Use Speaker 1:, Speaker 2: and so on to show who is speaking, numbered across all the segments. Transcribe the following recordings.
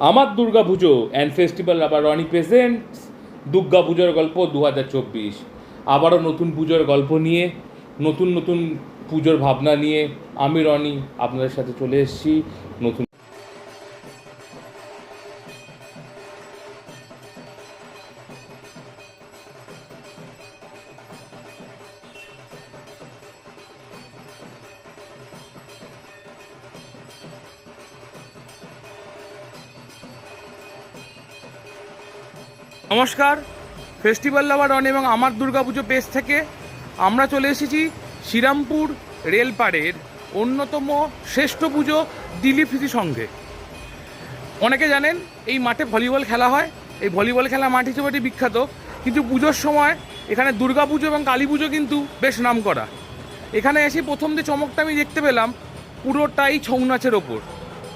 Speaker 1: আমার দুর্গা পুজো and festival আবার Roni present Durga পুজোর গল্প দু হাজার চব্বিশ। আবারও নতুন পুজোর গল্প নিয়ে, নতুন নতুন পুজোর ভাবনা নিয়ে আমি রনি আপনাদের সাথে চলে এসেছি। নতুন নমস্কার। ফেস্টিভ্যাল লাভার রন এবং আমার দুর্গাপুজো পেজ থেকে আমরা চলে এসেছি শ্রীরামপুর রেলপাড়ের অন্যতম শ্রেষ্ঠ পুজো দিলীপ স্মৃতি সংঘে অনেকে জানেন এই মাঠে ভলিবল খেলা হয়। এই ভলিবল খেলা মাঠ হিসেবে এটি বিখ্যাত। কিন্তু পুজোর সময় এখানে দুর্গাপুজো এবং কালী পুজো কিন্তু বেশ নাম করা। এখানে এসে প্রথম যে চমকটা আমি দেখতে পেলাম, পুরোটাই ছৌ নাচের ওপর।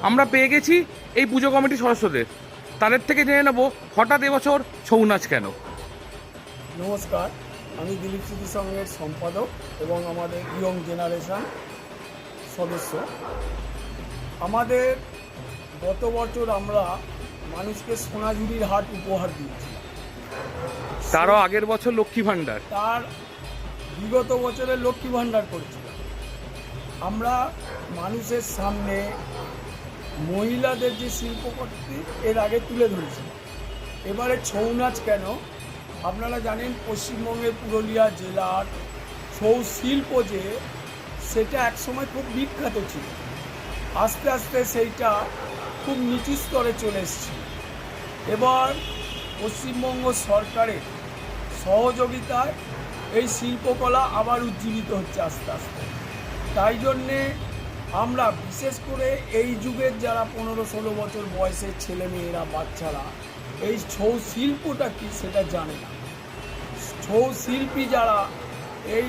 Speaker 1: আমরা পেয়ে গেছি এই পুজো কমিটির সদস্যদের। তাদের থেকে জেনে নেব হঠাৎ এবছর ছৌ নাচ কেন?
Speaker 2: নমস্কার আমি দিলীপ স্মৃতি সংঘের সম্পাদক এবং আমাদের ইয়ং জেনারেশন সদস্য। আমাদের গত বছর আমরা মানুষকে সোনাঝুরির হাট উপহার দিয়েছি।
Speaker 1: তারও আগের বছর লক্ষ্মী ভাণ্ডার।
Speaker 2: তার বিগত বছরের লক্ষ্মী ভাণ্ডার করেছিলাম। আমরা মানুষের সামনে মহিলাদের যে শিল্পকর্তি এর আগে তুলে ধরেছি এবারে ছৌ নাচ কেন? আপনারা জানেন পশ্চিমবঙ্গের পুরুলিয়া জেলার ছৌ শিল্প যে, সেটা একসময় খুব বিখ্যাত ছিল। আস্তে আস্তে সেইটা খুব নিচু স্তরে চলে এসেছে। এবার পশ্চিমবঙ্গ সরকারের সহযোগিতায় এই শিল্পকলা আবার উজ্জীবিত হচ্ছে আস্তে আস্তে। তাই জন্যে আমরা বিশেষ করে এই যুগের যারা পনেরো ষোলো বছর বয়সের ছেলেমেয়েরা, বাচ্চারা, এই ছৌ শিল্পটা কি সেটা জানে না। ছৌ শিল্পী যারা, এই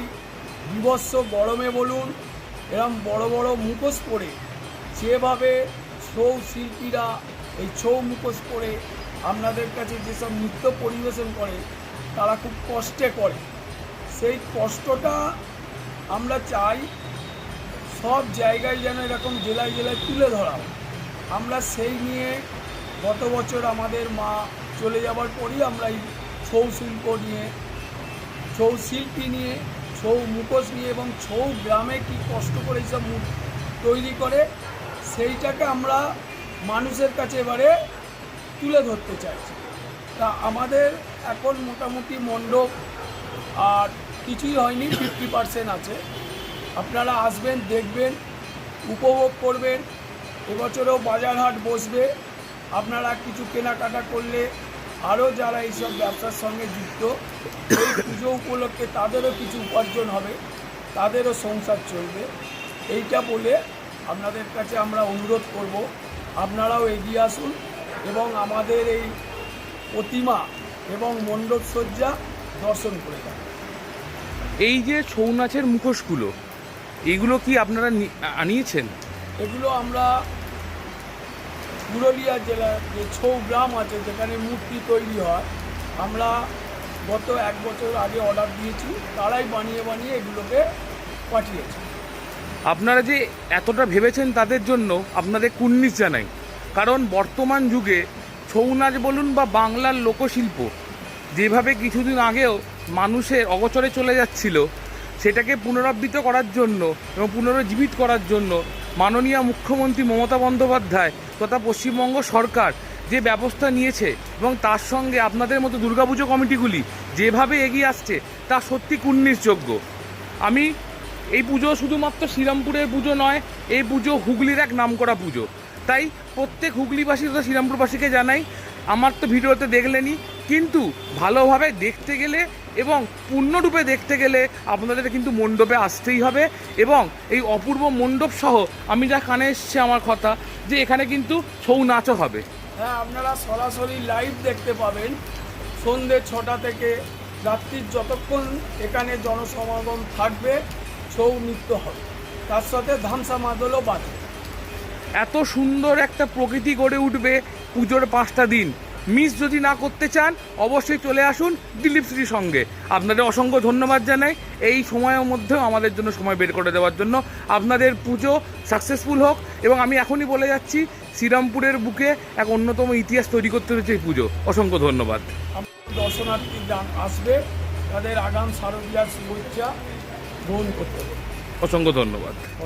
Speaker 2: বিভৎস গরমে বলুন, এরম বড় বড় মুখোশ পরে, যেভাবে ছৌ শিল্পীরা এই ছৌ মুখোশ পরে আপনাদের কাছে যেসব নৃত্য পরিবেশন করে, তারা খুব কষ্টে করে। সেই কষ্টটা আমরা চাই সব জায়গায় যেন এরকম জেলায় জেলায় তুলে ধরা। আমরা সেই নিয়ে গত বছর আমাদের মা চলে যাওয়ার পরই আমরা এই ছৌ শিল্প নিয়ে, ছৌ শিল্পী নিয়ে, ছৌ মুখোশ নিয়ে এবং ছৌ গ্রামে কি কষ্ট করে এইসব মুখ তৈরি করে, সেইটাকে আমরা মানুষের কাছে এবারে তুলে ধরতে চাইছি তা আমাদের এখন মোটামুটি মণ্ডপ আর কিছুই হয়নি ফিফটি পার্সেন্ট আছে আপনারা আসবেন, দেখবেন, উপভোগ করবেন, এবছরেও বাজার হাট বসবে। আপনারা কিছু কেনাকাটা করলে আরও যারা এইসব ব্যবসার সঙ্গে যুক্ত, এই পুজো উপলক্ষে তাদেরও কিছু উপার্জন হবে, তাদেরও সংসার চলবে। এইটা বলে আপনাদের কাছে আমরা অনুরোধ করব, আপনারাও এগিয়ে আসুন এবং আমাদের এই প্রতিমা এবং মণ্ডপ সজ্জা দর্শন করে যান।
Speaker 1: এই যে ছৌ নাচের মুখোশগুলো এগুলো কি আপনারা আনিয়েছেন?
Speaker 2: এগুলো আমরা পুরুলিয়া জেলার যে ছৌ গ্রাম আছে যেখানে মূর্তি তৈরি হয় আমরা গত এক বছর আগে অর্ডার দিয়েছি তারাই বানিয়ে বানিয়ে এগুলোকে পাঠিয়েছে।
Speaker 1: আপনারা যে এতটা ভেবেছেন তাদের জন্য আপনাদের কুর্নিশ জানাই। কারণ বর্তমান যুগে ছৌ নাচ বলুন বা বাংলার লোকশিল্প যেভাবে কিছুদিন আগেও মানুষের অগচরে চলে যাচ্ছিল সেটাকে পুনরাবৃত্ত করার জন্য এবং পুনরুজ্জীবিত করার জন্য মাননীয় মুখ্যমন্ত্রী মমতা বন্দ্যোপাধ্যায় তথা পশ্চিমবঙ্গ সরকার যে ব্যবস্থা নিয়েছে এবং তার সঙ্গে আপনাদের মতো দুর্গাপুজো কমিটিগুলি যেভাবে এগিয়ে আসছে, তা সত্যি কুর্নিশযোগ্য। আমি এই পুজো শুধুমাত্র শ্রীরামপুরের পুজো নয়, এই পুজো হুগলির এক নামকরা পুজো। তাই প্রত্যেক হুগলিবাসী তথা শ্রীরামপুরবাসীকে জানাই, আমার তো ভিডিওতে দেখলেনই কিন্তু ভালোভাবে দেখতে গেলে এবং পূর্ণরূপে দেখতে গেলে আপনাদের কিন্তু মণ্ডপে আসতেই হবে এবং এই অপূর্ব মণ্ডপ সহ আমি যা কানে এসছে আমার কথা যে এখানে কিন্তু ছৌ নাচও হবে।
Speaker 2: হ্যাঁ আপনারা সরাসরি লাইভ দেখতে পাবেন। সন্ধে ছটা থেকে রাত্রির যতক্ষণ এখানে জনসমাগম থাকবে ছৌ নৃত্য হবে। তার সাথে ধামসা মাদলও বাজবে।
Speaker 1: এত সুন্দর একটা প্রকৃতি গড়ে উঠবে পুজোর পাঁচটা দিন। মিস যদি না করতে চান অবশ্যই চলে আসুন দিলীপ শ্রীর সঙ্গে। আপনাদের অসংখ্য ধন্যবাদ জানাই। এই সময়ের মধ্যেও আমাদের জন্য সময় বের করে দেওয়ার জন্য। আপনাদের পুজো সাকসেসফুল হোক এবং আমি এখনই বলে যাচ্ছি শ্রীরামপুরের বুকে এক অন্যতম ইতিহাস তৈরি করতে হয়েছে এই পুজো। অসংখ্য ধন্যবাদ।
Speaker 2: দর্শনার্থী আসবে তাদের আগাম শারদীয়ার শুভেচ্ছা গ্রহণ করতে হবে।
Speaker 1: অসংখ্য ধন্যবাদ।